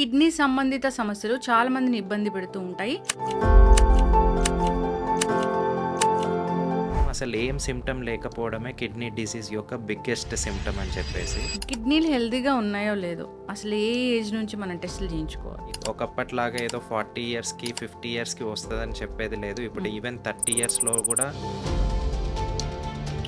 Kidney సంబంధిత సమస్యలు చాలా మందిని ఇబ్బంది పెడుతూ ఉంటాయి. అసలు ఏం సిమ్టమ్ లేకపోవడమే కిడ్నీ డిసీజ్ యొక్క బిగ్గెస్ట్ సిమ్టమ్ అని చెప్పేసి. కిడ్నీలు హెల్తీగా ఉన్నాయో లేదో అసలు ఏ ఏజ్ నుంచి మనం టెస్టులు చేయించుకోవాలి? ఒకప్పటిలాగా ఏదో ఫార్టీ ఇయర్స్కి ఫిఫ్టీ ఇయర్స్కి వస్తుందని చెప్పేది లేదు. ఇప్పుడు ఈవెన్ థర్టీ ఇయర్స్లో కూడా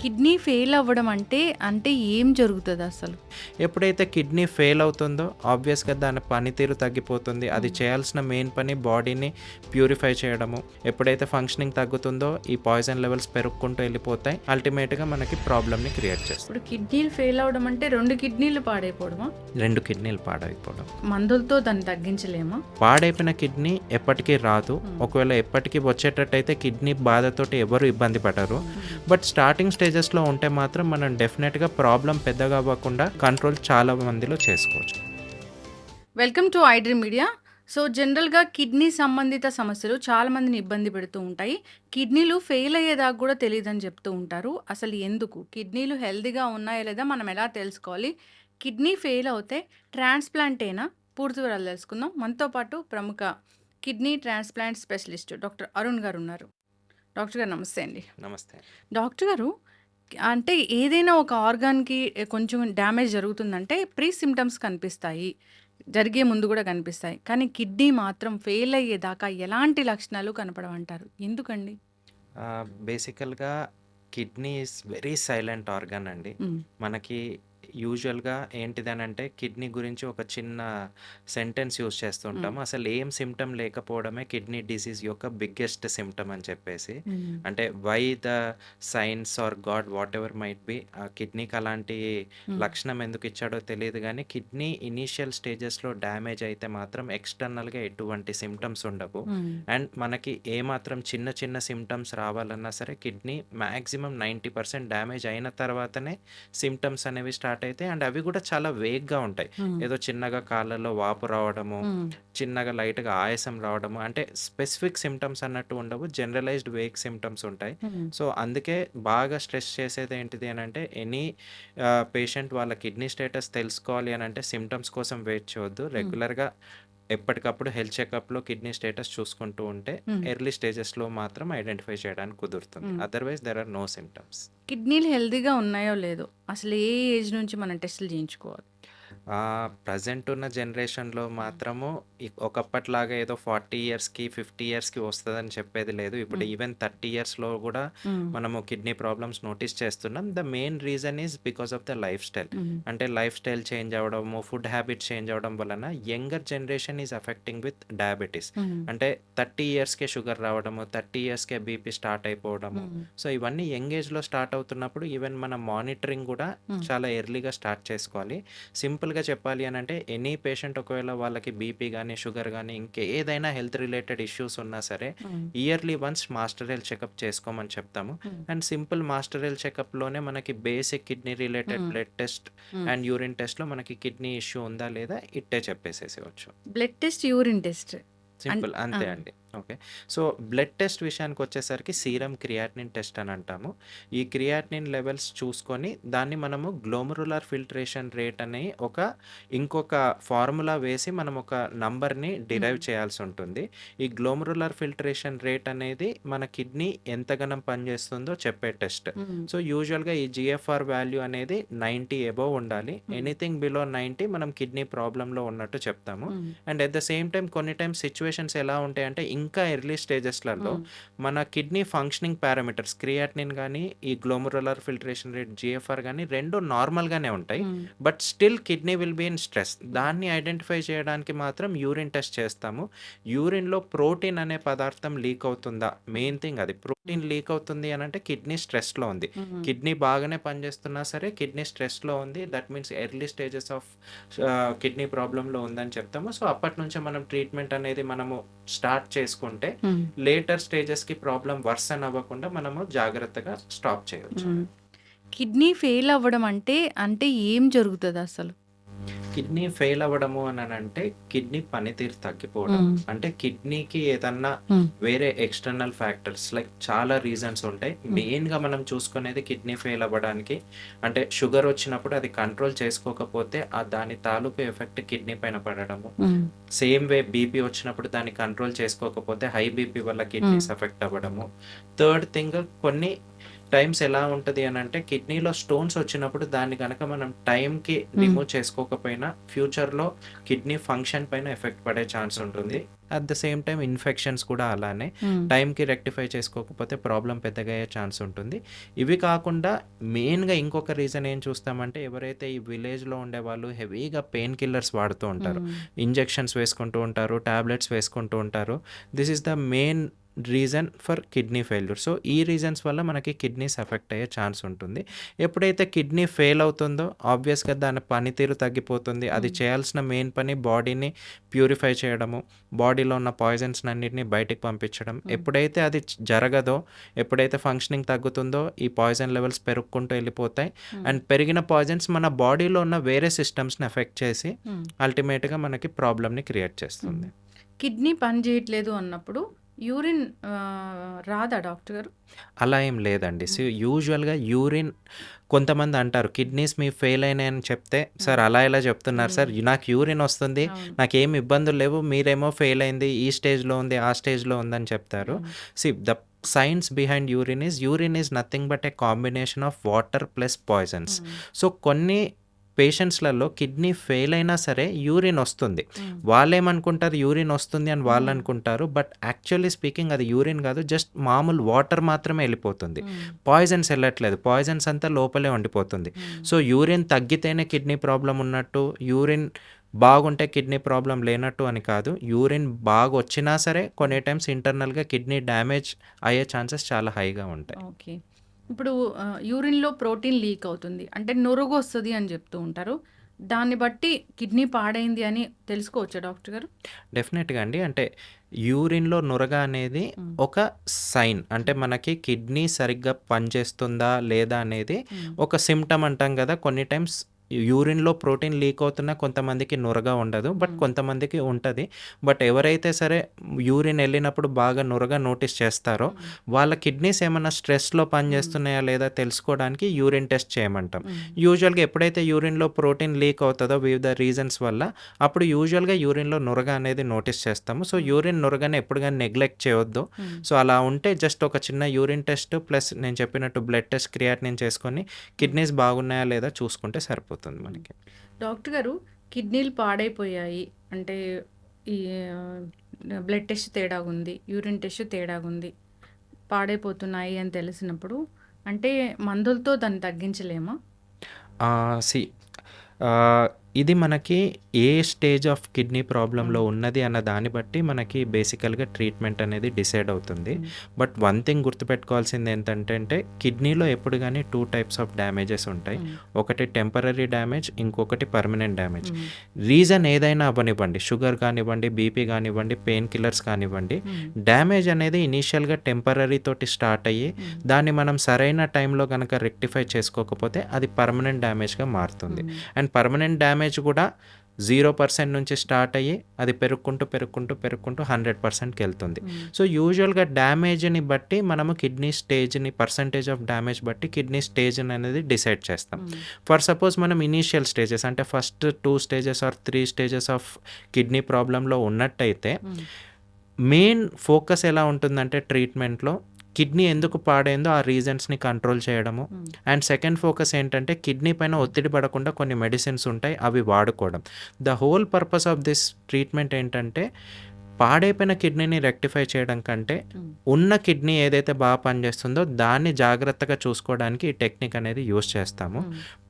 కిడ్నీ ఫెయిల్ అవ్వడం అంటే అంటే ఏం జరుగుతుంది అసలు? ఎప్పుడైతే కిడ్నీ ఫెయిల్ అవుతుందో ఆబ్వియస్గా దాని పనితీరు తగ్గిపోతుంది. అది చేయాల్సిన మెయిన్ పని బాడీని ప్యూరిఫై చేయడము. ఎప్పుడైతే ఫంక్షనింగ్ తగ్గుతుందో ఈ పాయిజన్ లెవెల్స్ పెరుగుకుంటూ వెళ్ళిపోతాయి. అల్టిమేట్గా మనకి ప్రాబ్లమ్ని క్రియేట్ చేస్తుంది ఇప్పుడు కిడ్నీలు ఫెయిల్ అవ్వడం అంటే రెండు కిడ్నీలు పాడైపోవడమా? రెండు కిడ్నీలు పాడైపోవడం. మందులతో దాన్ని తగ్గించలేమా? పాడైపోయిన కిడ్నీ ఎప్పటికీ రాదు. ఒకవేళ ఎప్పటికీ వచ్చేటట్టయితే కిడ్నీ బాధతోటి ఎవరు ఇబ్బంది పడరు. బట్ స్టార్టింగ్ స్టేజెస్లో ఉంటే మాత్రం మనం డెఫినెట్గా ప్రాబ్లం పెద్దగా అవ్వకుండా కంట్రోల్ చాలా మందిలో చేసుకోవచ్చు. Welcome to iDream media so జనరల్గా కిడ్నీ సంబంధిత సమస్యలు చాలా మందిని ఇబ్బంది పెడుతూ ఉంటాయి. కిడ్నీలు ఫెయిల్ అయ్యేదాకా కూడా తెలియదని చెప్తూ ఉంటారు. అసలు ఎందుకు? కిడ్నీలు హెల్తీగా ఉన్నాయా లేదా మనం ఎలా తెలుసుకోవాలి? కిడ్నీ ఫెయిల్ అవుతే ట్రాన్స్ప్లాంటేనా పూర్తి వివరాలు తెలుసుకుందాం. మనతో పాటు ప్రముఖ kidney transplant specialist doctor Arun garu ఉన్నారు. డాక్టర్ గారు నమస్తే అండి. నమస్తే. డాక్టర్ గారు అంటే ఏదైనా ఒక ఆర్గాన్కి కొంచెం డ్యామేజ్ జరుగుతుందంటే ప్రీ సిమ్టమ్స్ కనిపిస్తాయి. జరిగే ముందు కూడా కనిపిస్తాయి. కానీ కిడ్నీ మాత్రం ఫెయిల్ అయ్యేదాకా ఎలాంటి లక్షణాలు కనపడవంటారు? ఎందుకండి? బేసికల్గా kidney is very silent organ అండి. మనకి యూజువల్గా ఏంటిదనంటే కిడ్నీ గురించి ఒక చిన్న సెంటెన్స్ యూజ్ చేస్తుంటాము. అసలు ఏం సిమ్టమ్ లేకపోవడమే కిడ్నీ డిసీజ్ యొక్క బిగ్గెస్ట్ సిమ్టమ్ అని చెప్పేసి. అంటే why the science or god whatever might be ఆ కిడ్నీకి అలాంటి లక్షణం ఎందుకు ఇచ్చాడో తెలియదు కానీ కిడ్నీ ఇనీషియల్ స్టేజెస్లో డ్యామేజ్ అయితే మాత్రం ఎక్స్టర్నల్గా ఎటువంటి సిమ్టమ్స్ ఉండవు. అండ్ మనకి ఏమాత్రం చిన్న చిన్న సిమ్టమ్స్ రావాలన్నా సరే kidney maximum ninety percent damage అయిన తర్వాతనే సిమ్టమ్స్ అనేవి స్టార్ట్ అవుతాయి అండ్ అవి కూడా చాలా వేగ్గా ఉంటాయి. ఏదో చిన్నగా కాళ్ళలో వాపు రావడము చిన్నగా లైట్గా ఆయాసం రావడము అంటే స్పెసిఫిక్ సిమ్టమ్స్ అన్నట్టు ఉండవు జనరలైజ్డ్ వేగ్ సిమ్టమ్స్ ఉంటాయి. సో అందుకే బాగా స్ట్రెస్ చేసేది ఏంటిది అని అంటే ఎనీ పేషెంట్ వాళ్ళ కిడ్నీ స్టేటస్ తెలుసుకోవాలి అని అంటే సిమ్టమ్స్ కోసం వెయిట్ చేయొద్దు. రెగ్యులర్గా ఎప్పటికప్పుడు హెల్త్ చెకప్లో కిడ్నీ స్టేటస్ చూసుకుంటూ ఉంటే ఎర్లీ స్టేజెస్లో మాత్రం ఐడెంటిఫై చేయడానికి కుదురుతుంది. Otherwise there are no symptoms కిడ్నీలు హెల్తీగా ఉన్నాయో లేదో అసలు ఏ ఏజ్ నుంచి మనం టెస్టులు చేయించుకోవాలి? ప్రజెంట్ ఉన్న జనరేషన్లో మాత్రము ఒకప్పటిలాగా ఏదో ఫార్టీ ఇయర్స్కి ఫిఫ్టీ ఇయర్స్కి వస్తుందని చెప్పేది లేదు. ఇప్పుడు ఈవెన్ థర్టీ ఇయర్స్లో కూడా మనము కిడ్నీ ప్రాబ్లమ్స్ నోటీస్ చేస్తున్నాం. The main reason is because of the lifestyle. అంటే లైఫ్ స్టైల్ చేంజ్ అవ్వడము ఫుడ్ హ్యాబిట్స్ చేంజ్ అవ్వడం వలన younger generation is affecting with diabetes. అంటే థర్టీ ఇయర్స్కే షుగర్ రావడము థర్టీ ఇయర్స్కే బీపీ స్టార్ట్ అయిపోవడము. సో ఇవన్నీ యంగ్ ఏజ్లో స్టార్ట్ అవుతున్నప్పుడు ఈవెన్ మన మానిటరింగ్ కూడా చాలా ఎర్లీగా స్టార్ట్ చేసుకోవాలి. సింపుల్గా చెప్పాలి అని అంటే ఎనీ పేషెంట్ ఒకవేళ వాళ్ళకి బీపీ కానీ షుగర్ కానీ ఇంకేదైనా హెల్త్ రిలేటెడ్ ఇష్యూస్ ఉన్నా సరే yearly once master health checkup చేసుకోమని చెప్తాము. అండ్ సింపుల్ మాస్టర్ హెల్త్ చెకప్లోనే మనకి basic kidney related blood test and urine టెస్ట్లో మనకి కిడ్నీ ఇష్యూ ఉందా లేదా ఇట్టే చెప్పేసేసేవచ్చు blood test urine test. Simple అంతే. అండి. ఓకే. సో బ్లడ్ టెస్ట్ విషయానికి వచ్చేసరికి సీరం క్రియాటినిన్ టెస్ట్ అని అంటాము. ఈ క్రియాటినిన్ లెవెల్స్ చూసుకొని దాన్ని మనము గ్లోమరులార్ ఫిల్ట్రేషన్ రేట్ అని ఒక ఇంకొక ఫార్ములా వేసి మనం ఒక నంబర్ని డిరైవ్ చేయాల్సి ఉంటుంది. ఈ గ్లోమరులార్ ఫిల్ట్రేషన్ రేట్ అనేది మన కిడ్నీ ఎంతగానం పనిచేస్తుందో చెప్పే టెస్ట్. సో యూజువల్గా ఈ జిఎఫ్ఆర్ వాల్యూ అనేది నైంటీ ఎబోవ్ ఉండాలి. ఎనీథింగ్ బిలో నైంటీ మనం కిడ్నీ ప్రాబ్లంలో ఉన్నట్టు చెప్తాము. And at the same time కొన్ని టైం సిచ్యువేషన్స్ ఎలా ఉంటాయంటే ఇంకా ఎర్లీ స్టేజెస్లలో మన కిడ్నీ ఫంక్షనింగ్ పారామీటర్స్ క్రియాటినిన్ కానీ ఈ గ్లోమరులర్ ఫిల్ట్రేషన్ రేట్ జిఎఫ్ఆర్ కానీ రెండు నార్మల్గానే ఉంటాయి. But still kidney will be in stress. దాన్ని ఐడెంటిఫై చేయడానికి మాత్రం యూరిన్ టెస్ట్ చేస్తాము. యూరిన్లో ప్రోటీన్ అనే పదార్థం లీక్ అవుతుందా? మెయిన్ థింగ్ అది. ప్రోటీన్ లీక్ అవుతుంది అని అంటే కిడ్నీ స్ట్రెస్లో ఉంది. కిడ్నీ బాగానే పనిచేస్తున్నా సరే కిడ్నీ స్ట్రెస్లో ఉంది. That means early stages of kidney ప్రాబ్లంలో ఉందని చెప్తాము. సో అప్పటి నుంచే మనం ట్రీట్మెంట్ అనేది మనము స్టార్ట్ చేసుకుంటే లేటర్ స్టేజెస్కి ప్రాబ్లం వర్సన్ అవ్వకుండా మనము జాగ్రత్తగా స్టాప్ చేయవచ్చు కిడ్నీ ఫెయిల్ అవ్వడం అంటే అంటే ఏం జరుగుతుంది అసలు కిడ్నీ ఫెయిల్ అవ్వడము అనంటే కిడ్నీ పనితీరు తగ్గిపోవడం. అంటే కిడ్నీకి ఏదన్నా. వేరే ఎక్స్‌టర్నల్ ఫ్యాక్టర్స్ లైక్ చాలా రీజన్స్ ఉంటాయి. హ్మ్. మెయిన్‌గా మనం చూసుకునేది కిడ్నీ ఫెయిల్ అవ్వడానికి అంటే షుగర్ వచ్చినప్పుడు అది కంట్రోల్ చేసుకోకపోతే ఆ దాని తాలూకు ఎఫెక్ట్ కిడ్నీ పైన పడడము. సేమ్ వే బీపీ వచ్చినప్పుడు దాన్ని కంట్రోల్ చేసుకోకపోతే హై బీపీ వల్ల. కిడ్నీస్ ఎఫెక్ట్ అవ్వడము. థర్డ్ థింగ్ కొన్ని టైమ్స్ ఎలా ఉంటది అనంటే కిడ్నీలో స్టోన్స్ వచ్చినప్పుడు దాన్ని గనక మనం టైంకి. రిమూవ్ చేసుకోకపోయినా ఫ్యూచర్‌లో కిడ్నీ ఫంక్షన్ పైన ఎఫెక్ట్ పడే ఛాన్స్ ఉంటుంది. At the same time infections కూడా అలానే. టైంకి రెక్టిఫై చేసుకోకపోతే ప్రాబ్లమ్ పెద్దగా అయ్యే ఛాన్స్ ఉంటుంది. ఇవి కాకుండా మెయిన్‌గా ఇంకొక రీజన్ ఏం చూస్తామంటే ఎవరైతే ఈ విలేజ్‌లో ఉండేవాళ్ళు హెవీగా పెయిన్ కిల్లర్స్ వాడుతూ ఉంటారు. ఇంజెక్షన్స్ వేసుకుంటూ ఉంటారు. టాబ్లెట్స్ వేసుకుంటూ ఉంటారు. This is the main reason for kidney failure. So, ఈ రీజన్స్ వల్ల మనకి కిడ్నీస్ ఎఫెక్ట్ అయ్యే ఛాన్స్ ఉంటుంది. ఎప్పుడైతే కిడ్నీ ఫెయిల్ అవుతుందో ఆబ్వియస్‌గా దాని పనితీరు తగ్గిపోతుంది. అది హ్మ్. చేయాల్సిన మెయిన్ పని బాడీని ప్యూరిఫై చేయడము. బాడీలో ఉన్న పాయిజన్స్‌నన్నిటిని బయటికి పంపించడం. హ్మ్. ఎప్పుడైతే అది జరగదో, ఎప్పుడైతే ఫంక్షనింగ్ తగ్గుతుందో ఈ పాయిజన్ లెవెల్స్ పెరుక్కుంటూ ఎళ్ళిపోతాయి. హ్మ్. అండ్ పెరిగిన పాయిజన్స్ మన బాడీలో ఉన్న వేరే సిస్టమ్స్‌ని ఎఫెక్ట్ చేసి. అల్టిమేట్‌గా మనకి ప్రాబ్లమ్‌ని క్రియేట్. చేస్తుంది. కిడ్నీ పని చేయట్లేదు అన్నప్పుడు యూరిన్ రాదా డాక్టర్ గారు? అలా ఏం లేదండి. సో. యూజువల్‌గా యూరిన్ కొంతమంది అంటారు కిడ్నీస్ మీవి ఫెయిల్ అయినాయని చెప్తే, సార్. అలా ఎలా చెప్తున్నారు సార్? నాకు యూరిన్ వస్తుంది. అవును. నాకేమి ఇబ్బందులు లేవు. మీరేమో ఫెయిల్ అయింది. ఈ స్టేజ్‌లో ఉంది, ఆ స్టేజ్‌లో ఉందని చెప్తారు. See the science behind urine is urine is nothing but a combination of water plus poisons. So, కొన్ని పేషెంట్స్‌లలో కిడ్నీ ఫెయిల్ అయినా సరే యూరిన్ వస్తుంది. వాళ్ళేమనుకుంటారు యూరిన్ వస్తుంది అని హ్మ్. వాళ్ళనుకుంటారు. బట్ యాక్చువల్లీ స్పీకింగ్ అది యూరిన్ కాదు. జస్ట్ మామూలు వాటర్ మాత్రమే ఎళ్ళిపోతుంది. హ్మ్. పాయిజన్స్ ఎళ్ళట్లేదు. పాయిజన్స్ అంతా లోపలే ఉండిపోతుంది. సో, యూరిన్ తగ్గితేనే కిడ్నీ ప్రాబ్లమ్ ఉన్నట్టు, యూరిన్ బాగుంటే కిడ్నీ ప్రాబ్లమ్ లేనట్టు అని కాదు. యూరిన్ బాగొచ్చినా సరే కొన్ని టైమ్స్ ఇంటర్నల్‌గా కిడ్నీ డ్యామేజ్ అయ్యే ఛాన్సెస్ చాలా హైగా ఉంటాయి. ఓకే. ఇప్పుడు యూరిన్‌లో ప్రోటీన్ లీక్ అవుతుంది. అంటే నురుగొస్తది అని చెప్తూ ఉంటారు. దాన్ని బట్టి కిడ్నీ పాడైంది అని తెలుసుకోవచ్చా డాక్టర్ గారు? డెఫినెట్‌గా అండి. అంటే యూరిన్‌లో నురగ అనేది. ఒక సైన్. అంటే మనకి కిడ్నీ సరిగ్గా పనిచేస్తుందా లేదా అనేది. ఒక సింప్టమ్ అంటాం కదా! కొన్ని టైమ్స్ యూరిన్‌లో ప్రోటీన్ లీక్ అవుతున్నా కొంతమందికి నురగ ఉండదు. బట్. కొంతమందికి ఉంటది. బట్ ఎవరైతే సరే యూరిన్ ఎళ్ళినప్పుడు బాగా నురగ నోటీస్ చేస్తారో. వాళ్ళ కిడ్నీస్ ఏమన్నా స్ట్రెస్‌లో. పనిచేస్తున్నాయా లేదా తెలుసుకోవడానికి యూరిన్ టెస్ట్ చేయమంటాం. యూజువల్‌గా ఎప్పుడైతే యూరిన్‌లో ప్రోటీన్ లీక్ అవుతదో వివిధ రీజన్స్ వల్ల అప్పుడు యూజువల్‌గా యూరిన్‌లో నురగ అనేది నోటీస్ చేస్తాము. సో. యూరిన్ నురగని ఎప్పుడు గాని నెగ్లెక్ట్ చేయొద్దు. సో, అలా ఉంటే జస్ట్ ఒక చిన్న యూరిన్ టెస్ట్ ప్లస్ నేను చెప్పినట్టు బ్లడ్ టెస్ట్, క్రియాటినిన్ చేసుకొని. కిడ్నీస్ బాగున్నాయా లేదా చూసుకుంటే సరిపోతుంది హ్మ్. మనకి. డాక్టర్ గారు కిడ్నీలు పాడైపోయాయి. అంటే ఈ బ్లడ్ టెస్ట్ తేడాగుంది. యూరిన్ టెస్ట్ తేడాగుంది. పాడైపోతున్నాయి అని తెలిసినప్పుడు అంటే మందులతో దాన్ని తగ్గించలేమా? సీ ఇది మనకి ఏ స్టేజ్ ఆఫ్ కిడ్నీ ప్రాబ్లమ్‌లో హ్మ్. ఉన్నది అన్న దాన్ని బట్టి మనకి బేసికల్‌గా ట్రీట్మెంట్ అనేది డిసైడ్ అవుతుంది. బట్ వన్ థింగ్ గుర్తుపెట్టుకోవాల్సింది ఏంటంటే కిడ్నీలో ఎప్పుడు గాని 2 టైప్స్ ఆఫ్ డ్యామేజెస్ ఉంటాయి. హ్మ్. ఒకటి టెంపరరీ డ్యామేజ్, ఇంకొకటి పర్మనెంట్ డ్యామేజ్. రీజన్ ఏదైనా అవ్వనివ్వండి. షుగర్ కానివ్వండి, బీపీ కానివ్వండి, పెయిన్ కిల్లర్స్ కానివ్వండి. డ్యామేజ్ అనేది ఇనీషియల్‌గా టెంపరరీ తోటి స్టార్ట్ అయ్యి హ్మ్. దాన్ని మనం సరైన టైంలో గనక రెక్టిఫై చేసుకోకపోతే అది పర్మనెంట్ డ్యామేజ్‌గా మారుతుంది. అండ్ పర్మనెంట్ డ్యామేజ్ కూడా 0% నుంచి స్టార్ట్ అయ్యి అది పెరుక్కుంటూ, పెరుక్కుంటూ, పెరుక్కుంటూ 100%కెళ్తుంది. హ్మ్. సో, యూజువల్‌గా డ్యామేజ్‌ని బట్టి మనము కిడ్నీ స్టేజ్‌ని పర్సెంటేజ్ ఆఫ్ డ్యామేజ్ బట్టి కిడ్నీ స్టేజ్‌ని అనేది డిసైడ్ చేస్తాం. ఫర్ సపోజ్ మనం ఇనీషియల్ స్టేజెస్ అంటే first 2 stages or 3 stages of kidney ప్రాబ్లమ్‌లో ఉన్నట్టయితే. మెయిన్ ఫోకస్ ఎలా ఉంటుందంటే ట్రీట్మెంట్‌లో కిడ్నీ ఎందుకు పాడైందో ఆ రీజన్స్‌ని కంట్రోల్ చేయడము. హ్మ్. అండ్ సెకండ్ ఫోకస్ ఏంటంటే కిడ్నీ పైన ఒత్తిడి పడకుండా కొన్ని మెడిసిన్స్ ఉంటాయి. అవి వాడుకోవడం. The whole purpose of this treatment ఏంటంటే పాడైపోయిన కిడ్నీని రెక్టిఫై చేయడం కంటే. ఉన్న కిడ్నీ ఏదైతే బాగా పనిచేస్తుందో దాన్ని జాగ్రత్తగా చూసుకోవడానికి ఈ టెక్నిక్ అనేది యూజ్ చేస్తాము.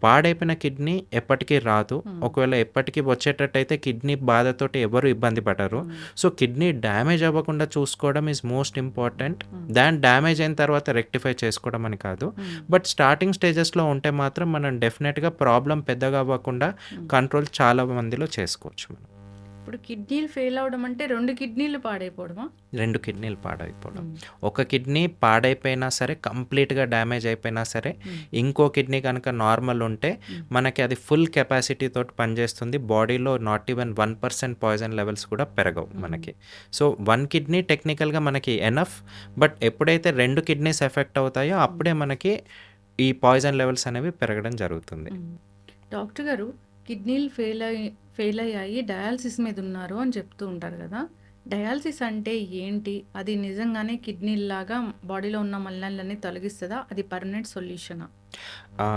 పాడైపోయిన కిడ్నీ ఎప్పటికీ రాదు. ఒకవేళ ఎప్పటికి వచ్చేటట్టయితే కిడ్నీ బాధతోటి ఎవరు ఇబ్బంది పడరు. సో, కిడ్నీ డ్యామేజ్ అవ్వకుండా చూసుకోవడం is most important. Than damage అయిన తర్వాత రెక్టిఫై చేసుకోవడం అని కాదు. బట్ స్టార్టింగ్ స్టేజెస్‌లో ఉంటే మాత్రం మనం డెఫినెట్‌గా ప్రాబ్లమ్ పెద్దగా అవ్వకుండా. కంట్రోల్ చాలా మందిలో చేసుకోవచ్చు మనం. ఇప్పుడు కిడ్నీలు ఫెయిల్ అవ్వడం అంటే 2 కిడ్నీలు పాడైపోవడమా? 2 కిడ్నీలు పాడైపోవడం. ఒక కిడ్నీ పాడైపోయినా సరే, కంప్లీట్‌గా డ్యామేజ్ అయిపోయినా సరే. ఇంకో కిడ్నీ గనక నార్మల్ ఉంటే. మనకి అది ఫుల్ కెపాసిటీ తోటి పనిచేస్తుంది. బాడీలో నాట్ ఈవెన్ 1% పాయిజన్ లెవెల్స్ కూడా పెరగవు. మనకి. సో, 1 కిడ్నీ టెక్నికల్‌గా మనకి ఎనఫ్. బట్ ఎప్పుడైతే 2 కిడ్నీస్ ఎఫెక్ట్ అవుతాయో. అప్పుడే మనకి ఈ పాయిజన్ లెవెల్స్ అనేవి పెరగడం జరుగుతుంది. డాక్టర్ గారు కిడ్నీలు ఫెయిల్ అయ్యి ఫెయిల్ అయ్యాయి డయాలిసిస్ మీద ఉన్నారు అని చెప్తూ ఉంటారు కదా! డయాలిసిస్ అంటే ఏంటి? అది నిజంగానే కిడ్నీల్లాగా బాడీలో ఉన్న మలినాలన్నీ తొలగిస్తుందా అది పర్మనెంట్ సొల్యూషనా?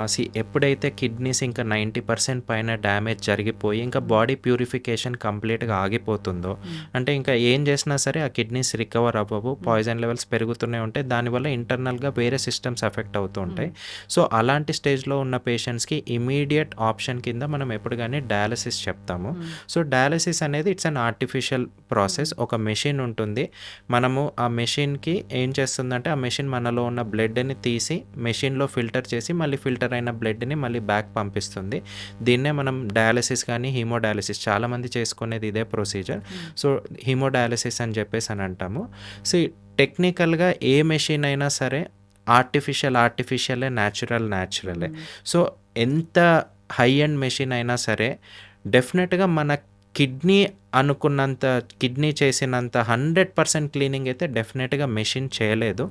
సీ ఎప్పుడైతే కిడ్నీస్ ఇంకా 90% పైన డ్యామేజ్ జరిగిపోయి, ఇంకా. బాడీ ప్యూరిఫికేషన్ కంప్లీట్‌గా ఆగిపోతుందో, హ్మ్. అంటే ఇంకా ఏం చేసినా సరే ఆ కిడ్నీస్ రికవర్ అవ్వవు. హ్మ్. పాయిజన్ లెవెల్స్ పెరుగుతూనే ఉంటాయి. దానివల్ల ఇంటర్నల్‌గా వేరే సిస్టమ్స్ ఎఫెక్ట్ అవుతూ ఉంటాయి. హ్మ్. సో, అలాంటి స్టేజ్‌లో ఉన్న పేషెంట్స్‌కి ఇమ్మీడియేట్ ఆప్షన్ కింద మనం ఎప్పుడు గాని డయాలిసిస్ చెప్తాము. సో, డయాలిసిస్ అనేది ఇట్స్ అన్ ఆర్టిఫిషియల్ ప్రాసెస్. ఒక మెషిన్ ఉంటుంది. మనము ఆ మెషిన్‌కి ఏం చేస్తుందంటే, ఆ మెషిన్ మనలో ఉన్న బ్లడ్‌ని తీసి మెషిన్‌లో ఫిల్టర్ చేసి, మళ్ళీ ఫిల్టర్ అయిన బ్లడ్‌ని మళ్ళీ బ్యాక్ పంపిస్తుంది. దీన్నే మనం డయాలిసిస్ గానీ, హీమోడయాలిసిస్ చాలామంది చేసుకునేది ఇదే ప్రొసీజర్. హ్మ్. సో, హీమోడయాలిసిస్ అని చెప్పేసి అని అంటాము. సీ టెక్నికల్‌గా ఏ మెషిన్ అయినా సరే ఆర్టిఫిషియల్ ఆర్టిఫిషియలే, న్యాచురల్ న్యాచురలే. హ్మ్. సో, ఎంత హై ఎండ్ మెషిన్ అయినా సరే, డెఫినిట్‌గా మన కిడ్నీ అనుకున్నంత కిడ్నీ చేసినంత 100% క్లీనింగ్ అయితే డెఫినిట్‌గా మెషిన్ చేయలేదు.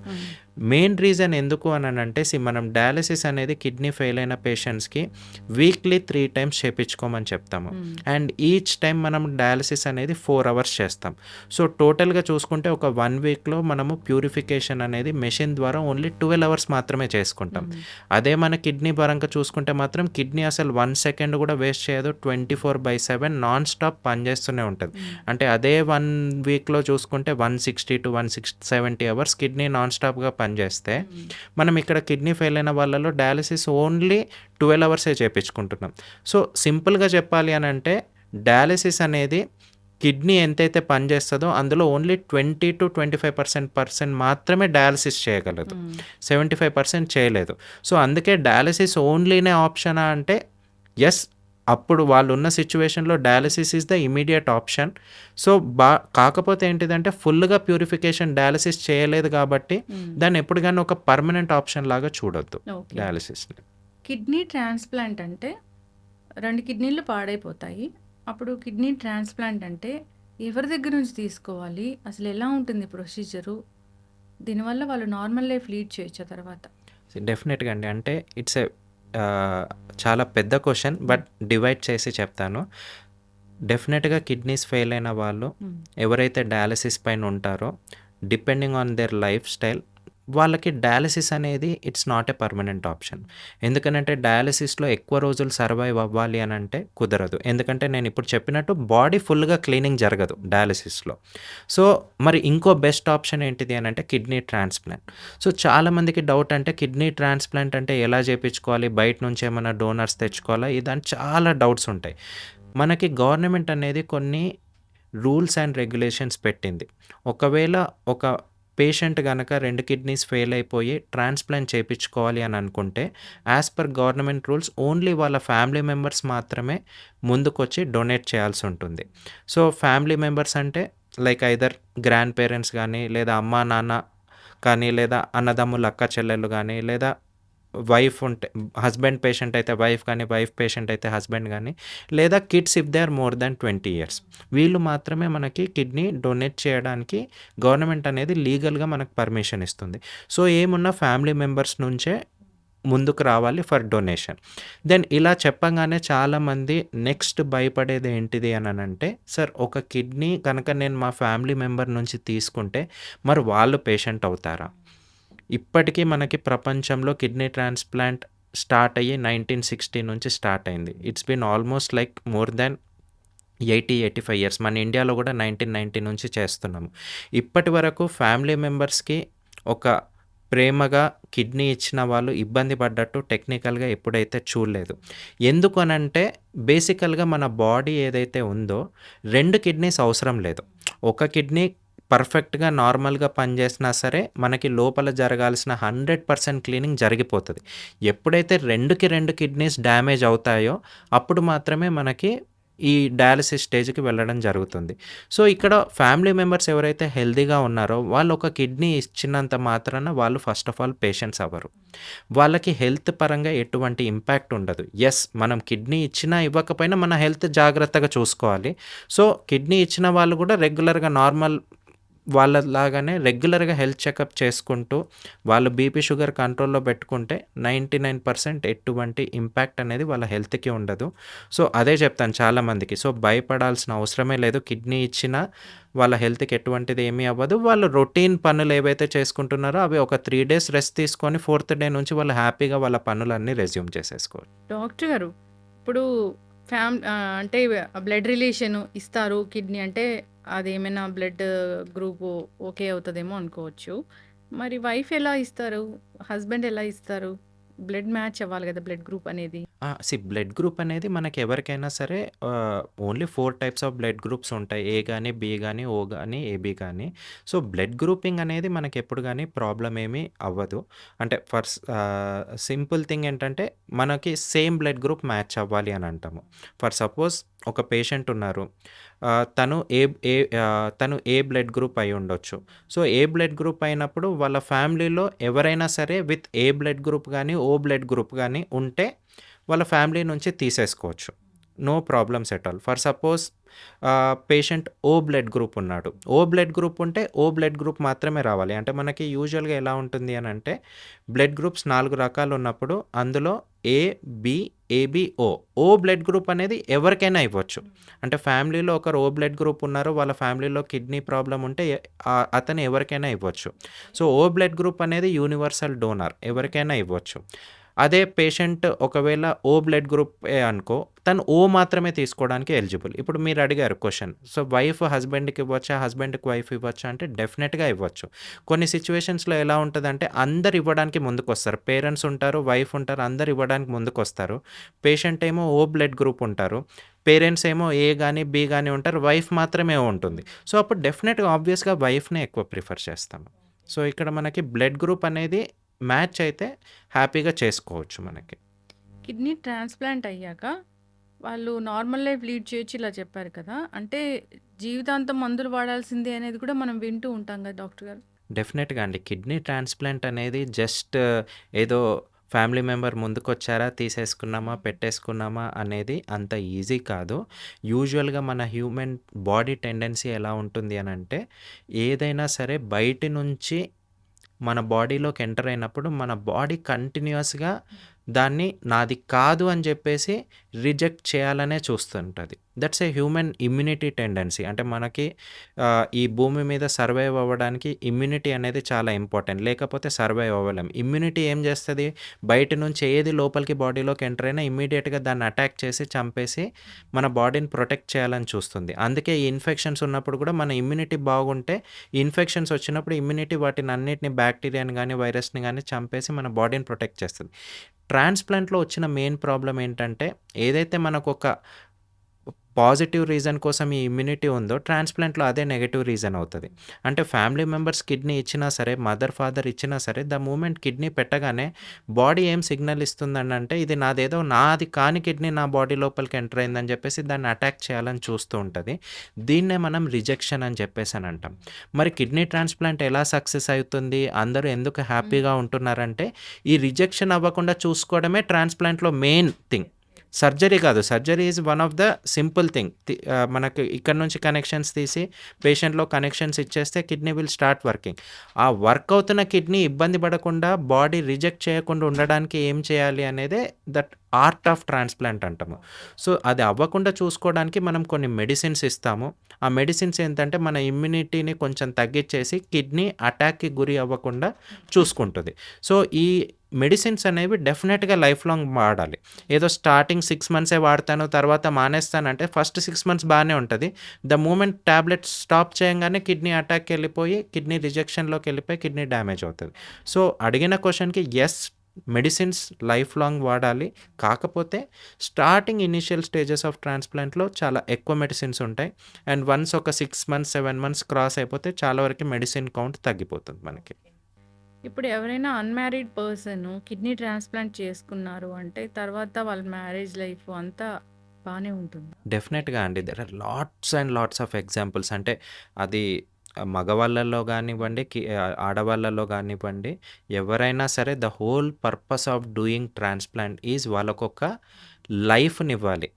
మెయిన్ రీజన్ ఎందుకు అననంటే, సీ మనం డయాలిసిస్ అనేది కిడ్నీ ఫెయిల్ అయిన పేషెంట్స్‌కి వీక్లీ 3 టైమ్స్ చేపించుకోమని చెప్తాము. అండ్ ఈచ్ టైమ్ మనం డయాలిసిస్ అనేది 4 అవర్స్ చేస్తాం. సో, టోటల్‌గా చూసుకుంటే ఒక 1 వీక్‌లో మనము ప్యూరిఫికేషన్ అనేది మెషిన్ ద్వారా ఓన్లీ 12 అవర్స్ మాత్రమే చేసుకుంటాం. అదే మన కిడ్నీ పరంగా చూసుకుంటే మాత్రం కిడ్నీ అసలు 1 సెకండ్ కూడా వేస్ట్ చేయదు. 24/7 నాన్ స్టాప్ పనిచేస్తూనే ఉంటది. హ్మ్. అంటే అదే 1 వీక్‌లో చూసుకుంటే 160-170 అవర్స్ కిడ్నీ నాన్ స్టాప్‌గా పనిచేస్తే. మనం ఇక్కడ కిడ్నీ ఫెయిల్ అయిన వాళ్ళలో డయాలిసిస్ ఓన్లీ 12 అవర్సే చేపించుకుంటున్నాం. సో, సింపుల్‌గా చెప్పాలి అనంటే, డయాలిసిస్ అనేది కిడ్నీ ఎంతైతే పనిచేస్తదో, అందులో ఓన్లీ 20-25% పర్సెంట్ మాత్రమే డయాలిసిస్ చేయగలదు. హ్మ్. 75% చేయలేదు. సో, అందుకే డయాలిసిస్ ఓన్లీనే ఆప్షనా అంటే, యెస్. అప్పుడు వాళ్ళున్న సిట్యుయేషన్‌లో dialysis is the immediate option. So, బా కాకపోతే ఏంటిదంటే, ఫుల్‌గా ప్యూరిఫికేషన్ డయాలిసిస్ చేయలేదు కాబట్టి, హ్మ్. దాన్ని ఎప్పుడు గాని ఒక పర్మనెంట్ ఆప్షన్ లాగా చూడొద్దు. డయాలిసిస్‌ని. కిడ్నీ ట్రాన్స్‌ప్లాంట్ అంటే 2 కిడ్నీలు పాడైపోతాయి. అప్పుడు కిడ్నీ ట్రాన్స్‌ప్లాంట్ అంటే ఎవరి దగ్గర నుంచి తీసుకోవాలి? అసలు ఎలా ఉంటుంది ప్రొసీజరు? దీనివల్ల వాళ్ళు నార్మల్ లైఫ్ లీడ్ చేయొచ్చా తర్వాత? డెఫినిట్‌గా అండి. అంటే ఇట్స్ ఎ చాలా పెద్ద. హ్మ్. బట్ డివైడ్ చేసి చెప్తాను. డెఫినిట్‌గా కిడ్నీస్ ఫెయిల్ అయిన వాళ్ళు. ఎవరైతే డయాలిసిస్ పైన ఉంటారో, depending on their lifestyle వాళ్ళకి డయాలసిస్ అనేది it's not a permanent option. ఎందుకనంటే డయాలసిస్లో ఎక్కువ రోజులు సర్వైవ్ అవ్వాలి అని అంటే కుదరదు. ఎందుకంటే నేను ఇప్పుడు చెప్పినట్టు బాడీ ఫుల్‌గా క్లీనింగ్ జరగదు డయాలసిస్లో సో, మరి ఇంకో బెస్ట్ ఆప్షన్ ఏంటిది అని అంటే కిడ్నీ ట్రాన్స్‌ప్లాంట్. సో, చాలామందికి డౌట్ అంటే కిడ్నీ ట్రాన్స్‌ప్లాంట్ అంటే ఎలా చేపించుకోవాలి? బయట నుంచి ఏమైనా డోనర్స్ తెచ్చుకోవాలా? ఇదని చాలా డౌట్స్ ఉంటాయి. మనకి గవర్నమెంట్ అనేది కొన్ని రూల్స్ అండ్ రెగ్యులేషన్స్ పెట్టింది. ఒకవేళ ఒక పేషెంట్ కనుక రెండు కిడ్నీస్ ఫెయిల్ అయిపోయి ట్రాన్స్‌ప్లాంట్ చేయించుకోవాలి అని అనుకుంటే, as per government rules only వాళ్ళ ఫ్యామిలీ మెంబర్స్ మాత్రమే ముందుకొచ్చి డొనేట్ చేయాల్సి ఉంటుంది. సో, ఫ్యామిలీ మెంబర్స్ అంటే లైక్ ఐదర్ గ్రాండ్ పేరెంట్స్ కానీ లేదా అమ్మా, నాన్న కానీ, లేదా అన్నదమ్ములు, అక్క చెల్లెళ్ళు కానీ లేదా వైఫ్ ఉంటే హస్బెండ్ పేషెంట్ అయితే వైఫ్ కానీ, వైఫ్ పేషెంట్ అయితే హస్బెండ్ కానీ లేదా kids if they are more than 20 years. వీళ్ళు మాత్రమే మనకి కిడ్నీ డొనేట్ చేయడానికి గవర్నమెంట్ అనేది లీగల్‌గా మనకు పర్మిషన్ ఇస్తుంది. సో, ఏమున్నా ఫ్యామిలీ మెంబర్స్ నుంచే ముందుకు రావాలి ఫర్ డొనేషన్. దెన్ ఇలా చెప్పంగానే చాలామంది నెక్స్ట్ భయపడేది ఏంటిది అని అంటే సార్ ఒక కిడ్నీ కనుక నేను మా ఫ్యామిలీ మెంబర్ నుంచి తీసుకుంటే, మరి వాళ్ళు పేషెంట్ అవుతారా? ఇప్పటికీ మనకి ప్రపంచంలో కిడ్నీ ట్రాన్స్‌ప్లాంట్ స్టార్ట్ అయ్యి 1960 నుంచి స్టార్ట్ అయింది. It's been almost like more than 80, 85 years. మన ఇండియాలో కూడా 1990 నుంచి చేస్తున్నాము. ఇప్పటి వరకు ఫ్యామిలీ మెంబర్స్‌కి ఒక ప్రేమగా కిడ్నీ ఇచ్చిన వాళ్ళు ఇబ్బంది పడ్డట్టు టెక్నికల్‌గా ఎప్పుడైతే చూడలేదు. ఎందుకు అనంటే బేసికల్‌గా మన బాడీ ఏదైతే ఉందో రెండు కిడ్నీస్ అవసరం లేదు. ఒక కిడ్నీ పర్ఫెక్ట్‌గా నార్మల్‌గా పనిచేసినా సరే, మనకి లోపల జరగాల్సిన 100% క్లీనింగ్ జరిగిపోతుంది ఎప్పుడైతే 2కి 2 కిడ్నీస్ డ్యామేజ్ అవుతాయో, అప్పుడు మాత్రమే మనకి ఈ డయాలసిస్ స్టేజ్‌కి వెళ్ళడం జరుగుతుంది. సో, ఇక్కడ ఫ్యామిలీ మెంబర్స్ ఎవరైతే హెల్దీగా ఉన్నారో వాళ్ళు ఒక కిడ్నీ ఇచ్చినంత మాత్రాన వాళ్ళు ఫస్ట్ ఆఫ్ ఆల్ పేషెంట్స్ అవ్వరు. వాళ్ళకి హెల్త్ పరంగా ఎటువంటి ఇంపాక్ట్ ఉండదు. ఎస్ మనం కిడ్నీ ఇచ్చినా, ఇవ్వకపోయినా మన హెల్త్ జాగ్రత్తగా చూసుకోవాలి. సో, కిడ్నీ ఇచ్చిన వాళ్ళు కూడా రెగ్యులర్‌గా నార్మల్ వాళ్ళలాగానే రెగ్యులర్‌గా హెల్త్ చెకప్ చేసుకుంటూ, వాళ్ళు బీపీ, షుగర్ కంట్రోల్‌లో పెట్టుకుంటే 99% ఎటువంటి ఇంపాక్ట్ అనేది వాళ్ళ హెల్త్‌కి ఉండదు. సో, అదే చెప్తాను చాలామందికి. సో, భయపడాల్సిన అవసరమే లేదు. కిడ్నీ ఇచ్చినా వాళ్ళ హెల్త్‌కి ఎటువంటిది ఏమీ అవ్వదు. వాళ్ళు రొటీన్ పనులు ఏవైతే చేసుకుంటున్నారో అవి ఒక త్రీ డేస్ రెస్ట్ తీసుకొని ఫోర్త్ డే నుంచి వాళ్ళు హ్యాపీగా వాళ్ళ పనులన్నీ రెజ్యూమ్ చేసేసుకోవచ్చు. డాక్టర్ గారు ఇప్పుడు ఫ్యామ్ అంటే బ్లడ్ రిలేషన్ ఇస్తారు కిడ్నీ అంటే అది ఏమైనా బ్లడ్ గ్రూప్ ఓకే అవుతుందేమో అనుకోవచ్చు. మరి వైఫ్ ఎలా ఇస్తారు? హస్బెండ్ ఎలా ఇస్తారు? బ్లడ్ మ్యాచ్ అవ్వాలి కదా! బ్లడ్ గ్రూప్ అనేది. సి బ్లడ్ గ్రూప్ అనేది మనకి ఎవరికైనా సరే only four types of blood groups ఉంటాయి. ఏ కానీ బి కానీ ఓ కానీ ఏబీ కానీ సో, బ్లడ్ గ్రూపింగ్ అనేది మనకెప్పుడు కానీ ప్రాబ్లం ఏమీ అవ్వదు. అంటే ఫర్ సింపుల్ థింగ్ ఏంటంటే మనకి సేమ్ బ్లడ్ గ్రూప్ మ్యాచ్ అవ్వాలి అని అంటాము. ఫర్ సపోజ్ ఒక పేషెంట్ ఉన్నారు. తను ఏ ఏ తను ఏ బ్లడ్ గ్రూప్ అయి ఉండొచ్చు. సో, ఏ బ్లడ్ గ్రూప్ అయినప్పుడు వాళ్ళ ఫ్యామిలీలో ఎవరైనా సరే విత్ ఏ బ్లడ్ గ్రూప్ కానీ ఓ బ్లడ్ గ్రూప్ కానీ ఉంటే వాళ్ళ ఫ్యామిలీ నుంచి తీసేసుకోవచ్చు. No problems at all. For suppose patient O blood group ఉన్నాడు. ఓ బ్లడ్ గ్రూప్ ఉంటే ఓ బ్లడ్ గ్రూప్ మాత్రమే రావాలి. అంటే మనకి యూజువల్‌గా ఎలా ఉంటుంది అని అంటే బ్లడ్ గ్రూప్స్ నాలుగు రకాలు ఉన్నప్పుడు అందులో A, B, O. Blood group అనేది ఎవరికైనా ఇవ్వచ్చు. అంటే ఫ్యామిలీలో ఒకరు ఓ బ్లడ్ గ్రూప్ ఉన్నారు. వాళ్ళ ఫ్యామిలీలో కిడ్నీ ప్రాబ్లం ఉంటే అతను ఎవరికైనా ఇవ్వచ్చు. సో, ఓ బ్లడ్ గ్రూప్ అనేది యూనివర్సల్ డోనర్ ఎవరికైనా ఇవ్వచ్చు. అదే పేషెంట్ ఒకవేళ ఓ బ్లడ్ గ్రూపే అనుకో తను ఓ మాత్రమే తీసుకోవడానికి ఎలిజిబుల్. ఇప్పుడు మీరు అడిగారు క్వశ్చన్ సో, వైఫ్ హస్బెండ్‌కి ఇవ్వచ్చా? హస్బెండ్‌కి వైఫ్ ఇవ్వచ్చా? అంటే డెఫినెట్గా ఇవ్వచ్చు. కొన్ని సిచ్యువేషన్స్లో ఎలా ఉంటుందంటే అందరు ఇవ్వడానికి ముందుకొస్తారు. పేరెంట్స్ ఉంటారు, వైఫ్ ఉంటారు. అందరు ఇవ్వడానికి ముందుకు వస్తారు పేషెంట్ ఏమో ఓ బ్లడ్ గ్రూప్ ఉంటారు. పేరెంట్స్ ఏమో ఏ కానీ బి కానీ ఉంటారు. వైఫ్ మాత్రమే ఉంటుంది. సో, అప్పుడు డెఫినెట్గా ఆబ్వియస్‌గా వైఫ్‌నే ఎక్కువ ప్రిఫర్ చేస్తాము. సో, ఇక్కడ మనకి బ్లడ్ గ్రూప్ అనేది మ్యాచ్ అయితే హ్యాపీగా చేసుకోవచ్చు మనకి. కిడ్నీ ట్రాన్స్‌ప్లాంట్ అయ్యాక వాళ్ళు నార్మల్ లైఫ్ లీడ్ చేయొచ్చు ఇలా చెప్పారు కదా! అంటే జీవితాంతం మందులు వాడాల్సిందే అనేది కూడా మనం వింటూ ఉంటాం కదా డాక్టర్ గారు. డెఫినిట్‌గా అండి. కిడ్నీ ట్రాన్స్‌ప్లాంట్ అనేది జస్ట్ ఏదో ఫ్యామిలీ మెంబర్ ముందుకొచ్చారా, తీసేసుకున్నామా, పెట్టేసుకున్నామా అనేది అంత ఈజీ కాదు. యూజువల్‌గా మన హ్యూమన్ బాడీ టెండెన్సీ ఎలా ఉంటుంది అనంటే ఏదైనా సరే బయటి నుంచి మన బాడీలోకి ఎంటర్ అయినప్పుడు మన బాడీ కంటిన్యూయస్‌గా దాన్ని నాది కాదు అని చెప్పేసి రిజెక్ట్ చేయాలనే చూస్తుంటది. That's a human immunity tendency. అంటే మనకి ఈ భూమి మీద సర్వైవ్ అవ్వడానికి ఇమ్యూనిటీ అనేది చాలా ఇంపార్టెంట్. లేకపోతే సర్వైవ్ అవ్వలేం. ఇమ్యూనిటీ ఏం చేస్తుంది బయట నుంచి ఏది లోపలికి బాడీలోకి ఎంటర్ అయినా ఇమ్మీడియేట్‌గా దాన్ని అటాక్ చేసి, చంపేసి మన బాడీని ప్రొటెక్ట్ చేయాలని చూస్తుంది. అందుకే ఈ ఇన్ఫెక్షన్స్ ఉన్నప్పుడు కూడా మన ఇమ్యూనిటీ బాగుంటే ఇన్ఫెక్షన్స్ వచ్చినప్పుడు ఇమ్యూనిటీ వాటిని అన్నిటిని బ్యాక్టీరియాని కానీ వైరస్‌ని కానీ చంపేసి మన బాడీని ప్రొటెక్ట్ చేస్తుంది ట్రాన్స్‌ప్లాంట్‌లో వచ్చిన మెయిన్ ప్రాబ్లం ఏంటంటే ఏదైతే మనకొక పాజిటివ్ రీజన్ కోసం ఈ ఇమ్యూనిటీ ఉందో ట్రాన్స్‌ప్లాంట్‌లో అదే నెగెటివ్ రీజన్ అవుతది. అంటే ఫ్యామిలీ మెంబర్స్ కిడ్నీ ఇచ్చినా సరే, మదర్, ఫాదర్ ఇచ్చినా సరే ద మూమెంట్ కిడ్నీ పెట్టగానే బాడీ ఏం సిగ్నల్ ఇస్తుందనంటే ఇది నాదేదో నాది కాని కిడ్నీ నా బాడీ లోపలికి ఎంటర్ అయిందని చెప్పేసి దాన్ని అటాక్ చేయాలని చూస్తూ ఉంటది. దీన్నే మనం రిజెక్షన్ అని చెప్పేసని అంటాం. మరి కిడ్నీ ట్రాన్స్‌ప్లాంట్ ఎలా సక్సెస్ అవుతుంది? అందరూ ఎందుకు హ్యాపీగా ఉంటున్నారంటే ఈ రిజెక్షన్ అవ్వకుండా చూసుకోవడమే ట్రాన్స్‌ప్లాంట్‌లో మెయిన్ థింగ్. సర్జరీ కాదు. Surgery is one of the simple thing. మనకు మనకి ఇక్కడ నుంచి కనెక్షన్స్ తీసి పేషెంట్‌లో కనెక్షన్స్ ఇచ్చేస్తే కిడ్నీ విల్ స్టార్ట్ వర్కింగ్. ఆ వర్క్ అవుతున్న కిడ్నీ ఇబ్బంది పడకుండా బాడీ రిజెక్ట్ చేయకుండా ఉండడానికి ఏం చేయాలి అనేదే దట్ ఆర్ట్ ఆఫ్ ట్రాన్స్‌ప్లాంట్ అంటాము. సో, అది అవ్వకుండా చూసుకోవడానికి మనం కొన్ని మెడిసిన్స్ ఇస్తాము. ఆ మెడిసిన్స్ ఏంటంటే మన ఇమ్యూనిటీని కొంచెం తగ్గించేసి కిడ్నీ అటాక్‌కి గురి అవ్వకుండా చూసుకుంటుంది సో, ఈ మెడిసిన్స్ అనేవి డెఫినెట్గా లైఫ్ లాంగ్ వాడాలి. ఏదో స్టార్టింగ్ సిక్స్ మంత్సే వాడతాను తర్వాత మానేస్తానంటే ఫస్ట్ సిక్స్ మంత్స్ బాగానే ఉంటుంది ద మూమెంట్ ట్యాబ్లెట్స్ స్టాప్ చేయగానే కిడ్నీ అటాక్కి వెళ్ళిపోయి కిడ్నీ రిజెక్షన్‌లోకి వెళ్ళిపోయి కిడ్నీ డ్యామేజ్ అవుతుంది సో, అడిగిన క్వశ్చన్కి ఎస్ మెడిసిన్స్ లైఫ్ లాంగ్ వాడాలి. కాకపోతే స్టార్టింగ్ ఇనీషియల్ స్టేజెస్ ఆఫ్ ట్రాన్స్‌ప్లాంట్‌లో చాలా ఎక్కువ మెడిసిన్స్ ఉంటాయి. అండ్ వన్స్ ఒక 6 మంత్స్, 7 మంత్స్ క్రాస్ అయిపోతే చాలా వరకు మెడిసిన్ కౌంట్ తగ్గిపోతుంది మనకి. ఇప్పుడు ఎవరైనా అన్‌మ్యారీడ్ పర్సన్ కిడ్నీ ట్రాన్స్‌ప్లాంట్ చేసుకున్నారు అంటే తర్వాత వాళ్ళ మ్యారేజ్ లైఫ్ అంతా బానే ఉంటుంది. డెఫినెట్‌గా అండి. There are lots and lots of examples. అంటే అది మగవాళ్ళలో కానివ్వండి కి ఆడవాళ్ళలో కానివ్వండి ఎవరైనా సరే the whole purpose of doing transplant is వాళ్ళకొక లైఫ్‌నివ్వాలి.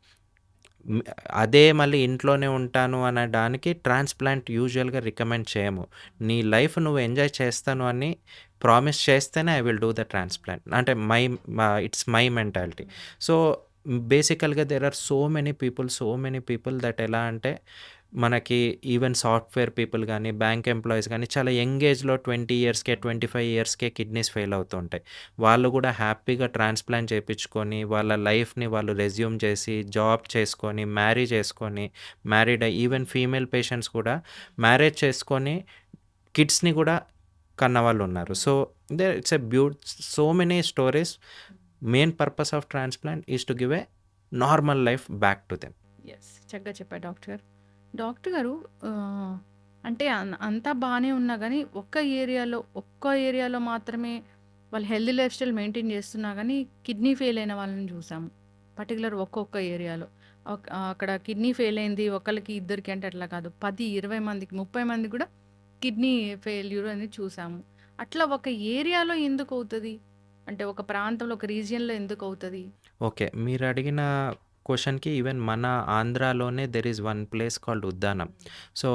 అదే మళ్ళీ ఇంట్లోనే ఉంటాను అనడానికి ట్రాన్స్‌ప్లాంట్ యూజువల్‌గా రికమెండ్ చేయము. నీ లైఫ్ నువ్వు ఎంజాయ్ చేస్తాను అని ప్రామిస్ చేస్తేనే I will do the transplant. అంటే మై మ ఇట్స్ మై మెంటాలిటీ. సో, బేసికల్‌గా there are so many people, so many people that ఎలా అంటే మనకి ఈవెన్ సాఫ్ట్‌వేర్ పీపుల్ కానీ బ్యాంక్ ఎంప్లాయీస్ కానీ చాలా యంగ్ ఏజ్‌లో 20 ఇయర్స్‌కే, 25 ఇయర్స్‌కే కిడ్నీస్ ఫెయిల్ అవుతుంటాయి వాళ్ళు కూడా హ్యాపీగా ట్రాన్స్‌ప్లాంట్ చేయించుకొని వాళ్ళ లైఫ్‌ని వాళ్ళు రెజ్యూమ్ చేసి, జాబ్ చేసుకొని, మ్యారీ చేసుకొని, మ్యారీడ్ అయ్యి ఈవెన్ ఫీమేల్ పేషెంట్స్ కూడా మ్యారేజ్ చేసుకొని కిడ్స్‌ని కూడా కన్న వాళ్ళు కన్నవాళ్ళున్నారు. So, they it's a బ్యూ so many stories. Main purpose of transplant is to give a normal life back to them. Yes చక్కగా చెప్పారు డాక్టర్ డాక్టర్ గారు ఆహ్, అంటే అన్ అంతా బానే ఉన్నా గానీ, ఒక్క ఏరియాలో, ఒక్క ఏరియాలో మాత్రమే వాళ్ళు హెల్తీ లైఫ్ స్టైల్ మెయింటైన్ చేస్తున్నా గానీ, కిడ్నీ ఫెయిల్ అయిన వాళ్ళని చూసాము. పర్టిక్యులర్ ఒక్కొక్క ఏరియాలో. అక్కడ కిడ్నీ ఫెయిల్ అయింది. ఒకళ్ళకి, ఇద్దరికి అంటే అట్లా కాదు. 10, 20 మందికి, 30 మందికి కూడా కిడ్నీ ఫెయిల్యూర్ అనేది చూసాము. అట్లా ఒక ఏరియాలో ఎందుకవుతది? అంటే ఒక ప్రాంతంలో, ఒక రీజియన్‌లో ఎందుకవుతది? ఓకే. మీరడిగిన క్వశ్చన్కి ఈవెన్ మన ఆంధ్రాలోనే there is one place called Uddanam. So,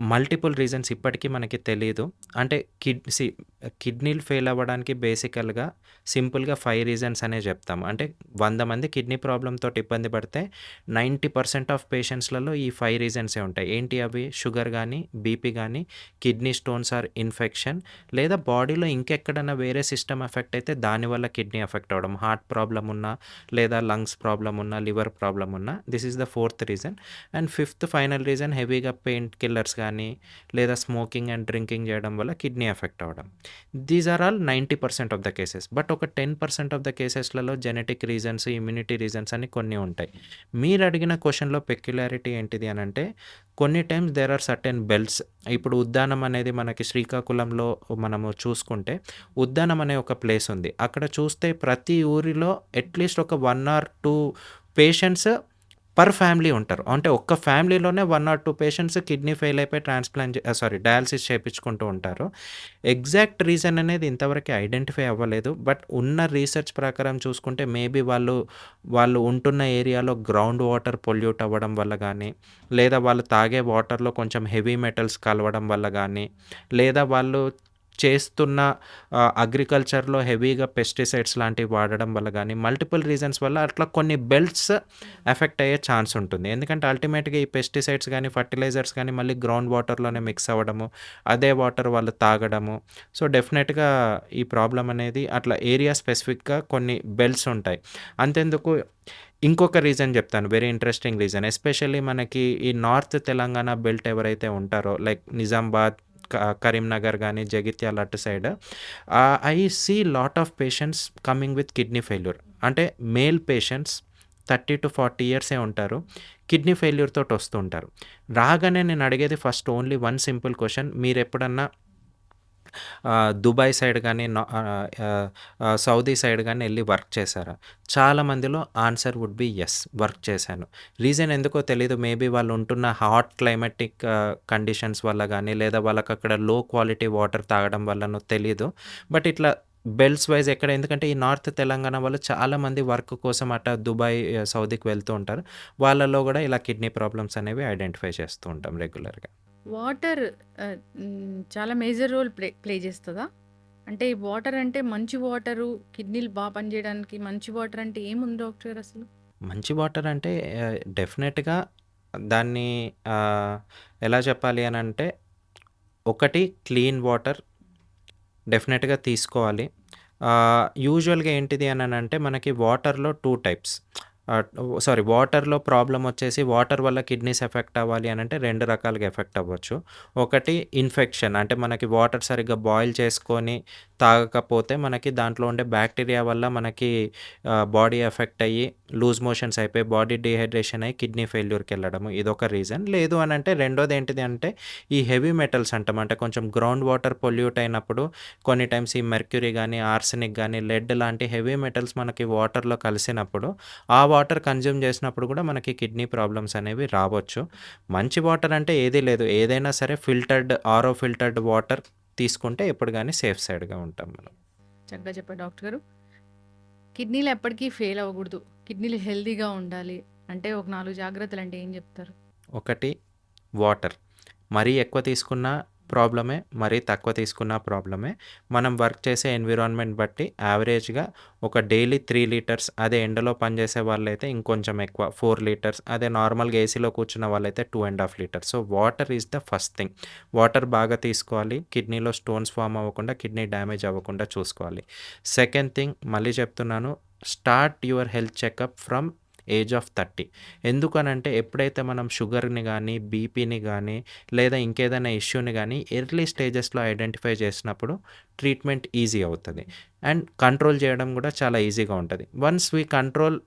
multiple reasons ఇప్పటికీ మనకి తెలియదు అంటే కిడ్ సి కిడ్నీలు ఫెయిల్ అవ్వడానికి బేసికల్‌గా సింపుల్‌గా ఫైవ్ రీజన్స్ అనే చెప్తాం అంటే వంద మంది కిడ్నీ ప్రాబ్లమ్ తోటి ఇబ్బంది పడితే 90% ఆఫ్ పేషెంట్స్‌లలో ఈ ఫైవ్ రీజన్సే ఉంటాయి. ఏంటి అవి? షుగర్ కానీ బీపీ కానీ కిడ్నీ స్టోన్స్ ఆర్ ఇన్ఫెక్షన్ లేదా బాడీలో ఇంకెక్కడైనా వేరే సిస్టమ్ ఎఫెక్ట్ అయితే దానివల్ల కిడ్నీ ఎఫెక్ట్ అవ్వడం. హార్ట్ ప్రాబ్లం ఉన్నా, లేదా లంగ్స్ ప్రాబ్లం ఉన్నా, లివర్ ప్రాబ్లం ఉన్నా this is the fourth reason. And fifth final reason హెవీగా పెయిన్ కిల్లర్స్ కానీ లేదా స్మోకింగ్ అండ్ డ్రింకింగ్ చేయడం వల్ల కిడ్నీ ఎఫెక్ట్ అవ్వడం. These are all 90% of the cases. But ఒక 10% ఆఫ్ ద కేసెస్‌లలో జెనెటిక్ రీజన్స్, ఇమ్యూనిటీ రీజన్స్ అని కొన్ని ఉంటాయి. మీరు అడిగిన క్వశ్చన్లో పెక్యులారిటీ ఏంటిది అని అంటే కొన్ని times there are certain belts. ఇప్పుడు ఉద్దానం అనేది మనకి శ్రీకాకుళంలో మనము చూసుకుంటే, ఉద్దానం అనే ఒక ప్లేస్ ఉంది. అక్కడ చూస్తే ప్రతి ఊరిలో అట్‌లీస్ట్ ఒక one or two patients per family ఉంటారు. అంటే ఒక్క ఫ్యామిలీలోనే one or two patients kidney fail అయిపోయి ట్రాన్స్‌ప్లాంట్ సారీ డయాలసిస్ చేపించుకుంటూ ఉంటారు. ఎగ్జాక్ట్ రీజన్ అనేది ఇంతవరకు ఐడెంటిఫై అవ్వలేదు. బట్ ఉన్న రీసెర్చ్ ప్రకారం చూసుకుంటే మేబీ వాళ్ళు, వాళ్ళు ఉంటున్న ఏరియాలో గ్రౌండ్ వాటర్ పొల్యూట్ అవ్వడం వల్ల కానీ లేదా వాళ్ళు తాగే వాటర్‌లో కొంచెం హెవీ మెటల్స్ కలవడం వల్ల కానీ లేదా వాళ్ళు చేస్తున్న అగ్రికల్చర్‌లో హెవీగా పెస్టిసైడ్స్ లాంటివి వాడడం వల్ల కానీ మల్టిపుల్ రీజన్స్ వల్ల అట్లా కొన్ని బెల్ట్స్ ఎఫెక్ట్ అయ్యే ఛాన్స్ ఉంటుంది. ఎందుకంటే అల్టిమేట్‌గా ఈ పెస్టిసైడ్స్ కానీ ఫర్టిలైజర్స్ కానీ మళ్ళీ గ్రౌండ్ వాటర్‌లోనే మిక్స్ అవ్వడము, అదే వాటర్ వాళ్ళు తాగడము. సో, డెఫినెట్‌గా ఈ ప్రాబ్లం అనేది అట్లా ఏరియా స్పెసిఫిక్‌గా కొన్ని బెల్ట్స్ ఉంటాయి. అంతెందుకు ఇంకొక రీజన్ చెప్తాను. Very interesting reason. ఎస్పెషల్లీ మనకి ఈ నార్త్ తెలంగాణ బెల్ట్ ఎవరైతే ఉంటారో లైక్ నిజామాబాద్, కరీంనగర్ కానీ జగిత్యాల అటు side I see lot of patients coming with kidney failure. అంటే మేల్ పేషెంట్స్ 30-40 ఇయర్సే ఉంటారు. కిడ్నీ ఫెయిల్యూర్ తోటి వస్తూ ఉంటారు. రాగానే నేను అడిగేది first only one simple question మీరు ఎప్పుడన్నా దుబాయ్ సైడ్ కానీ నా సౌదీ సైడ్ కానీ వెళ్ళి వర్క్ చేశారా? చాలా మందిలో answer would be yes work చేశాను. రీజన్ ఎందుకో తెలియదు మేబీ వాళ్ళు ఉంటున్న హాట్ క్లైమాటిక్ కండిషన్స్ వల్ల కానీ లేదా వాళ్ళకి అక్కడ లో క్వాలిటీ వాటర్ తాగడం వల్లనో తెలియదు బట్ ఇట్లా బెల్ట్స్ వైస్ ఎక్కడ ఎందుకంటే ఈ నార్త్ తెలంగాణ వాళ్ళు చాలామంది వర్క్ కోసం అట దుబాయ్, సౌదీకి వెళ్తూ ఉంటారు. వాళ్ళలో కూడా ఇలా కిడ్నీ ప్రాబ్లమ్స్ అనేవి ఐడెంటిఫై చేస్తూ ఉంటాం రెగ్యులర్‌గా. వాటర్ చాలా మేజర్ రోల్ ప్లే ప్లే చేస్తుందా అంటే ఈ వాటర్ అంటే మంచి వాటరు కిడ్నీలు బాగా పనిచేయడానికి మంచి వాటర్ అంటే ఏముంది డాక్టర్ అసలు? మంచి వాటర్ అంటే డెఫినెట్‌గా దాన్ని ఎలా చెప్పాలి అని అంటే ఒకటి క్లీన్ వాటర్ డెఫినెట్‌గా తీసుకోవాలి. యూజువల్‌గా ఏంటిది అని అంటే మనకి వాటర్‌లో టూ టైప్స్. సారీ వాటర్‌లో ప్రాబ్లమ్ వచ్చేసి వాటర్ వల్ల కిడ్నీస్ ఎఫెక్ట్ అవ్వాలి అని అంటే రెండు రకాలుగా ఎఫెక్ట్ అవ్వచ్చు. ఒకటి ఇన్ఫెక్షన్ అంటే మనకి వాటర్ సరిగ్గా బాయిల్ చేసుకొని తాగకపోతే మనకి దాంట్లో ఉండే బ్యాక్టీరియా వల్ల మనకి బాడీ ఎఫెక్ట్ అయ్యి లూజ్ మోషన్స్ అయిపోయి బాడీ డిహైడ్రేషన్ అయ్యి కిడ్నీ ఫెయిల్యూర్కి వెళ్ళడము. ఇదొక రీజన్. లేదు అని అంటే రెండోది ఏంటిది అంటే ఈ హెవీ మెటల్స్ అంటాం. అంటే కొంచెం గ్రౌండ్ వాటర్ పొల్యూట్ అయినప్పుడు కొన్ని టైమ్స్ ఈ మెర్క్యూరీ కానీ ఆర్సెనిక్ కానీ లెడ్ లాంటి హెవీ మెటల్స్ మనకి వాటర్లో కలిసినప్పుడు ఆ వాటర్ కన్జ్యూమ్ చేసినప్పుడు కూడా మనకి కిడ్నీ ప్రాబ్లమ్స్ అనేవి రావచ్చు. మంచి వాటర్ అంటే ఏదీ లేదు. ఏదైనా సరే ఫిల్టర్డ్ ఆరో ఫిల్టర్డ్ వాటర్ తీసుకుంటే ఎప్పుడు కానీ సేఫ్ సైడ్గా ఉంటాం మనం. చక్కగా చెప్పారు డాక్టర్ గారు. కిడ్నీలు ఎప్పటికీ ఫెయిల్ అవ్వకూడదు. కిడ్నీలు హెల్తీగా ఉండాలి. అంటే ఒక నాలుగు జాగ్రత్తలు అంటే ఏం చెప్తారు? ఒకటి వాటర్. మరీ ఎక్కువ తీసుకున్న ప్రాబ్లమే మరీ తక్కువ తీసుకున్న ప్రాబ్లమే. మనం వర్క్ చేసే ఎన్విరాన్మెంట్ బట్టి యావరేజ్గా ఒక డైలీ త్రీ లీటర్స్ అదే ఎండలో పనిచేసే వాళ్ళైతే ఇంకొంచెం ఎక్కువ ఫోర్ లీటర్స్ అదే నార్మల్గా ఏసీలో కూర్చున్న వాళ్ళైతే two and half litres. So water is the first thing. Water బాగా తీసుకోవాలి కిడ్నీలో స్టోన్స్ ఫామ్ అవ్వకుండా కిడ్నీ డ్యామేజ్ అవ్వకుండా చూసుకోవాలి. సెకండ్ థింగ్ మళ్ళీ చెప్తున్నాను start your health checkup from age of thirty. ఎందుకనంటే ఎప్పుడైతే మనం షుగర్ని కానీ బీపీని కానీ లేదా ఇంకేదైనా ఇష్యూని కానీ ఎర్లీ స్టేజెస్లో ఐడెంటిఫై చేసినప్పుడు ట్రీట్మెంట్ ఈజీ అవుతుంది. అండ్ కంట్రోల్ చేయడం కూడా చాలా ఈజీగా ఉంటుంది. Once we control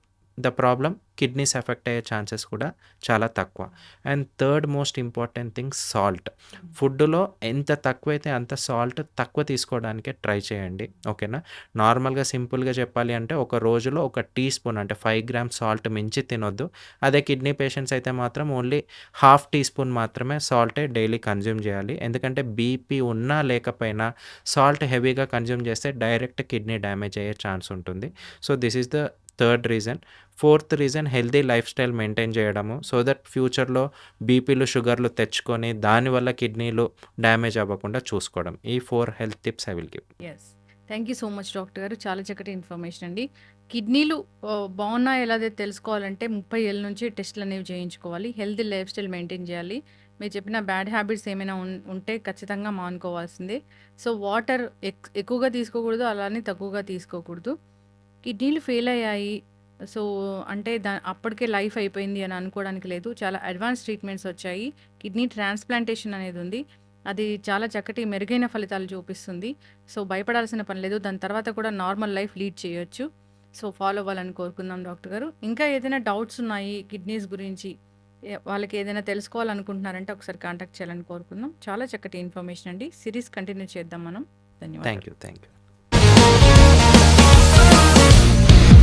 the problem kidneys effect అయ్యే ఛాన్సెస్ కూడా చాలా తక్కువ. And third most important thing salt. ఫుడ్లో ఎంత తక్కువైతే అంత సాల్ట్ తక్కువ తీసుకోవడానికే ట్రై చేయండి. ఓకేనా? నార్మల్గా సింపుల్గా చెప్పాలి అంటే ఒక రోజులో ఒక టీ స్పూన్ అంటే ఫైవ్ గ్రామ్స్ సాల్ట్ మించి తినొద్దు. అదే కిడ్నీ పేషెంట్స్ అయితే మాత్రం ఓన్లీ హాఫ్ టీ స్పూన్ మాత్రమే సాల్టే డైలీ కన్జ్యూమ్ చేయాలి. ఎందుకంటే బీపీ ఉన్నా లేకపోయినా సాల్ట్ హెవీగా కన్జ్యూమ్ చేస్తే డైరెక్ట్ కిడ్నీ డ్యామేజ్ అయ్యే ఛాన్స్ ఉంటుంది. So this is the third reason. Fourth reason healthy life style maintain చేయడము. సో దట్ ఫ్యూచర్లో బీపీలు షుగర్లు తెచ్చుకొని దానివల్ల కిడ్నీలు డ్యామేజ్ అవ్వకుండా చూసుకోవడం. ఈ four health tips I will give. Yes thank you so much doctor గారు. చాలా చక్కటి ఇన్ఫర్మేషన్ అండి. కిడ్నీలు బాగున్నా ఎలా తెలుసుకోవాలంటే ముప్పై ఏళ్ళ నుంచి టెస్ట్లు అనేవి చేయించుకోవాలి. హెల్దీ లైఫ్ స్టైల్ మెయింటైన్ చేయాలి. మీరు చెప్పిన బ్యాడ్ హ్యాబిట్స్ ఏమైనా ఉంటే ఖచ్చితంగా మానుకోవాల్సిందే. సో వాటర్ ఎక్ ఎక్కువగా తీసుకోకూడదు అలానే తక్కువగా తీసుకోకూడదు. కిడ్నీలు ఫెయిల్ అయ్యాయి. సో అంటే దా అప్పటికే లైఫ్ అయిపోయింది అని అనుకోవడానికి లేదు. చాలా అడ్వాన్స్ ట్రీట్మెంట్స్ వచ్చాయి. కిడ్నీ ట్రాన్స్ప్లాంటేషన్ అనేది ఉంది. అది చాలా చక్కటి మెరుగైన ఫలితాలు చూపిస్తుంది. సో భయపడాల్సిన పని లేదు. దాని తర్వాత కూడా నార్మల్ లైఫ్ లీడ్ చేయొచ్చు. సో ఫాలో అవ్వాలని కోరుకుందాం డాక్టర్ గారు. ఇంకా ఏదైనా డౌట్స్ ఉన్నాయి కిడ్నీస్ గురించి? వాళ్ళకి ఏదైనా తెలుసుకోవాలనుకుంటున్నారంటే ఒకసారి కాంటాక్ట్ చేయాలని కోరుకుందాం. చాలా చక్కటి ఇన్ఫర్మేషన్ అండి. సిరీస్ కంటిన్యూ చేద్దాం మనం. ధన్యవాదాలు. Thank you thank you